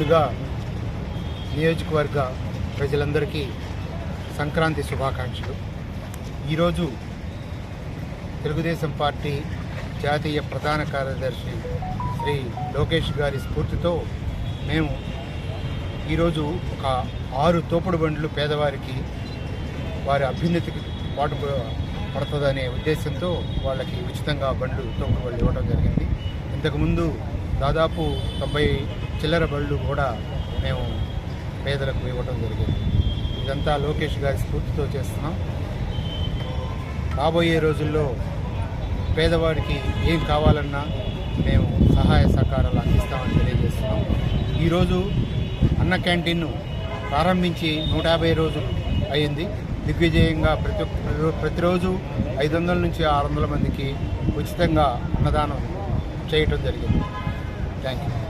ముందుగా నియోజకవర్గ ప్రజలందరికీ సంక్రాంతి శుభాకాంక్షలు. ఈరోజు తెలుగుదేశం పార్టీ జాతీయ ప్రధాన కార్యదర్శి శ్రీ లోకేష్ గారి స్ఫూర్తితో మేము ఈరోజు ఒక ఆరు తోపుడు బండ్లు పేదవారికి వారి అభ్యున్నతికి పాటు పడుతుందనే ఉద్దేశంతో వాళ్ళకి ఉచితంగా బండ్లు తోపుడు బండ్లు ఇవ్వడం జరిగింది. ఇంతకుముందు దాదాపు తొంభై చిల్లర బళ్ళు కూడా మేము పేదలకు ఇవ్వడం జరిగింది. ఇదంతా లోకేష్ గారి స్ఫూర్తితో చేస్తున్నాం. రాబోయే రోజుల్లో పేదవాడికి ఏం కావాలన్నా మేము సహాయ సహకారాలు అందిస్తామని తెలియజేస్తున్నాం. ఈరోజు అన్న క్యాంటీన్ను ప్రారంభించి నూట యాభై రోజులు అయింది. దిగ్విజయంగా ప్రతి ఒక్క- ప్రతిరోజు ఐదు వందల నుంచి ఆరు వందల మందికి ఉచితంగా అన్నదానం చేయటం జరిగింది. Thank you.